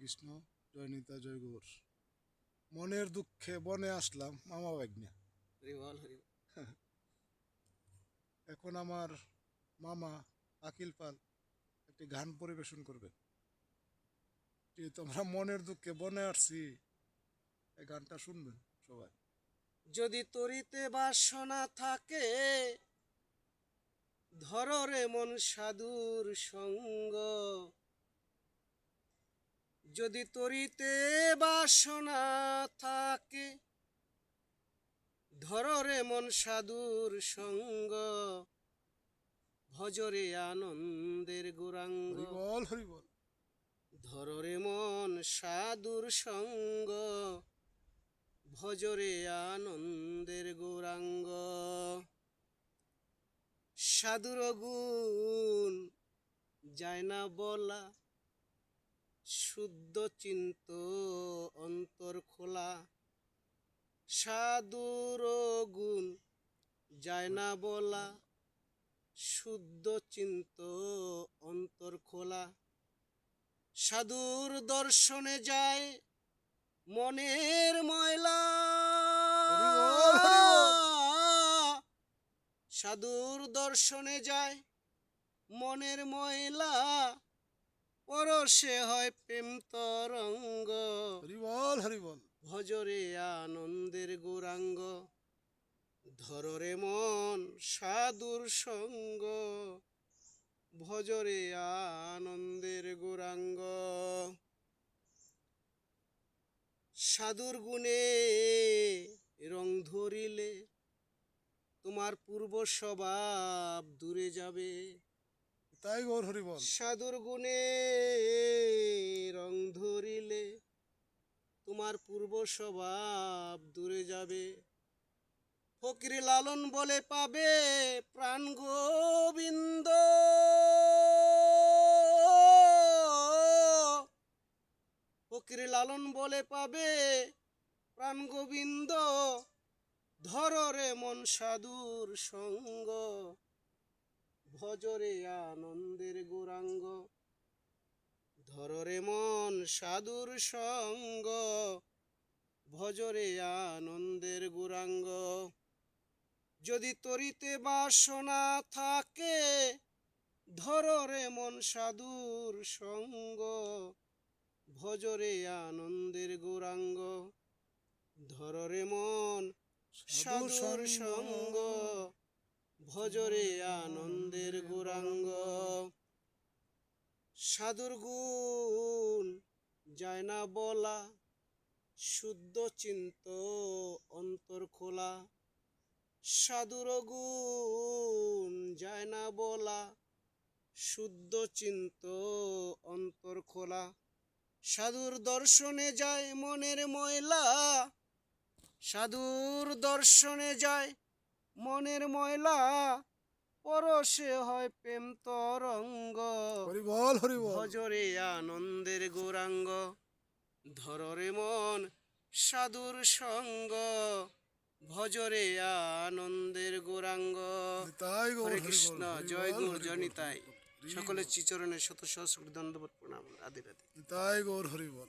কৃষ্ণ জয় নিতা জয় গৌর মনের দুঃখে বনে আসলাম মামা বাগনা। এখন আমার মামা আকিল পাল একটি গান পরিবেশন করবেন। যেহেতু আমরা মনের দুঃখে বনে আসছি এই গানটা শুনবেন সবাই। যদি তরিতে বাসনা থাকে ধর রে মন সাধুর সঙ্গ। যদি তরিতে বাসনা থাকে ধর রে মন সাধুর সঙ্গ ভজরে আনন্দের গৌরাঙ্গ। হরিবল হরিবল। ধরে মন সাধুর সঙ্গ ভজরে আনন্দের গৌরাঙ্গ। সাধুর গুণ যায় না বলা শুদ্ধ চিন্ত অন্তর খোলা। সাধুর গুণ যায় না বলা। শুদ্ধ চিন্ত অন্তর খোলা। সাধুর দর্শনে যায় মনের ময়লা। সাধুর দর্শনে যায় মনের ময়লা। পরশে হয় প্রেম তরঙ্গ। হরিবল হরিবল ভজরে আনন্দের গৌরাঙ্গ ধররে মন সাধুর সঙ্গ। ভজরে আনন্দের গৌরাঙ্গ সাধুর গুণে রং ধরিলে তোমার পূর্ব স্বভাব দূরে যাবে। তাই গৌর হরিবল সাধুর গুণে রং ধরিলে তোমার পূর্ব স্বভাব দূরে যাবে। ফকির লালন বলে পাবে প্রাণ গোবিন্দ। ফকির লালন বলে পাবে প্রাণ গোবিন্দ। ধর রে মন সাধুর সঙ্গ। ভজরে আনন্দের গৌরাঙ্গ ধররে মন সাধুর সঙ্গ ভজরে আনন্দের গৌরাঙ্গ। যদি তরিতে বাসনা থাকে ধররে মন সাধুর সঙ্গ ভজরে আনন্দের গৌরাঙ্গ ধররে মন সাধুর সঙ্গ। ভজরে আনন্দের গৌরাঙ্গ। সাধুর গুণ যায় না বলা, শুদ্ধ চিন্ত অন্তর খোলা। সাধুর গুণ যায় না বলা, শুদ্ধ চিন্ত অন্তর খোলা। সাধুর দর্শনে যায় মনের ময়লা, সাধুর দর্শনে যায় মনের ময়লা পরশে হয় প্রেম তরঙ্গ। ভজরে আনন্দের গৌরাঙ্গ ধররে মন সাধুর সঙ্গ। ভজরে আনন্দের গৌরাঙ্গ। হরে কৃষ্ণ জয় গৌর জনিতাই সকলের চিচরণে শত সহস্র দণ্ডবত প্রণাম রাধে রাধে। তাই গৌর হরিবল